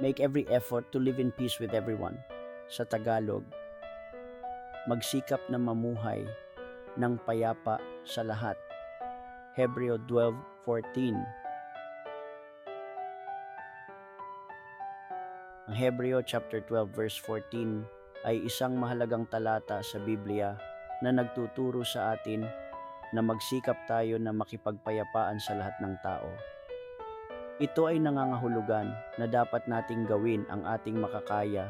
make every effort to live in peace with everyone. Sa Tagalog, magsikap na mamuhay ng payapa sa lahat. Hebreo 12:14. Ang Hebreo chapter 12 verse 14 ay isang mahalagang talata sa Biblia na nagtuturo sa atin na magsikap tayo na makipagpayapaan sa lahat ng tao. Ito ay nangangahulugan na dapat nating gawin ang ating makakaya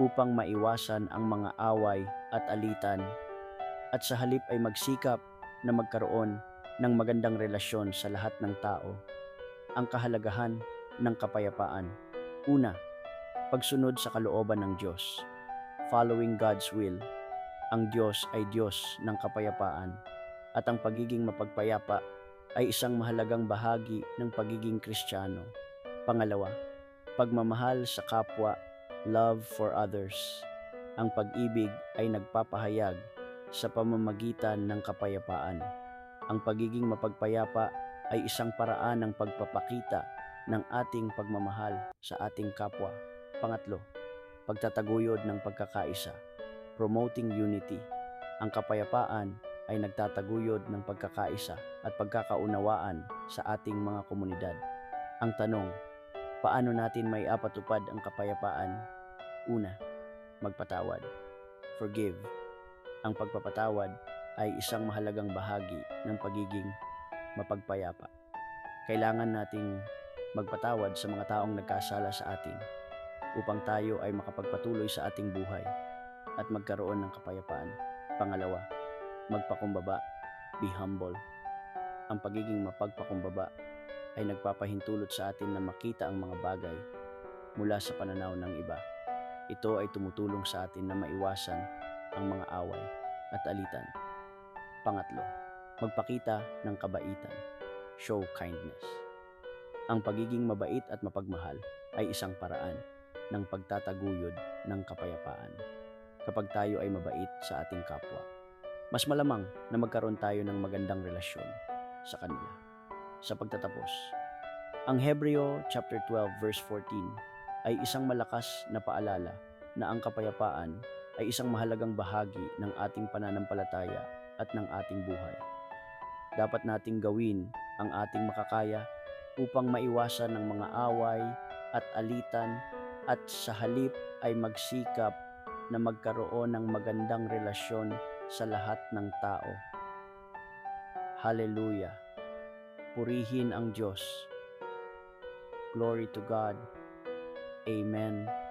upang maiwasan ang mga away at alitan at sa halip ay magsikap na magkaroon ng magandang relasyon sa lahat ng tao. Ang kahalagahan ng kapayapaan. Una, pagsunod sa kalooban ng Diyos. Following God's will. Ang Diyos ay Diyos ng kapayapaan at ang pagiging mapagpayapa ay isang mahalagang bahagi ng pagiging Kristiyano. Pangalawa, pagmamahal sa kapwa, love for others. Ang pag-ibig ay nagpapahayag sa pamamagitan ng kapayapaan. Ang pagiging mapagpayapa ay isang paraan ng pagpapakita ng ating pagmamahal sa ating kapwa. Pangatlo, pagtataguyod ng pagkakaisa, promoting unity. Ang kapayapaan ay nagtataguyod ng pagkakaisa at pagkakaunawaan sa ating mga komunidad. Ang tanong, paano natin may apatupad ang kapayapaan? Una, magpatawad. Forgive. Ang pagpapatawad ay isang mahalagang bahagi ng pagiging mapagpayapa. Kailangan nating magpatawad sa mga taong nagkasala sa atin upang tayo ay makapagpatuloy sa ating buhay at magkaroon ng kapayapaan. Pangalawa, magpakumbaba, be humble. Ang pagiging mapagpakumbaba ay nagpapahintulot sa atin na makita ang mga bagay mula sa pananaw ng iba. Ito ay tumutulong sa atin na maiwasan ang mga away at alitan. Pangatlo, magpakita ng kabaitan, show kindness. Ang pagiging mabait at mapagmahal ay isang paraan ng pagtataguyod ng kapayapaan. Kapag tayo ay mabait sa ating kapwa, mas malamang na magkaroon tayo ng magandang relasyon sa kanila. Sa pagtatapos, ang Hebreo chapter 12 verse 14 ay isang malakas na paalala na ang kapayapaan ay isang mahalagang bahagi ng ating pananampalataya at ng ating buhay. Dapat nating gawin ang ating makakaya upang maiwasan ng mga away at alitan at sa halip ay magsikap na magkaroon ng magandang relasyon sa lahat ng tao. Hallelujah! Purihin ang Diyos. Glory to God. Amen